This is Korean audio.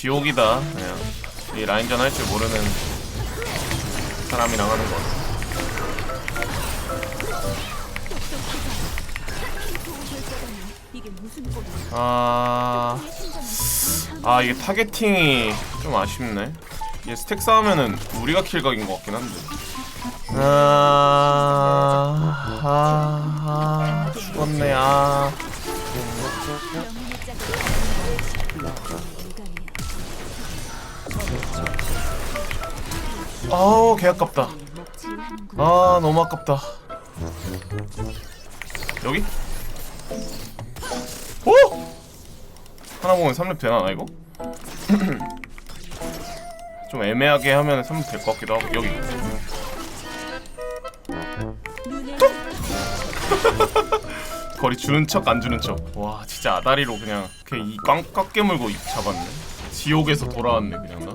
지옥이다. 그냥 이 라인전 할 줄 모르는 사람이랑 하는 꼴이야? 아... 아 이게 타겟팅이 좀 아쉽네. 얘 스택 쌓으면은 우리가 킬각인 것 같긴 한데. 아... 아... 아... 죽었네. 아... 아우 개 아깝다. 아 너무 아깝다. 여기? 오! 하나 보면 3렙 되나 나 이거? 좀 애매하게 하면 3렙 될 것 같기도 하고 여기. 거리 주는 척 안 주는 척와 진짜 아다리로 그냥 그냥 이 꽉꽉 깨물고 입 잡았네. 지옥에서 돌아왔네 그냥 나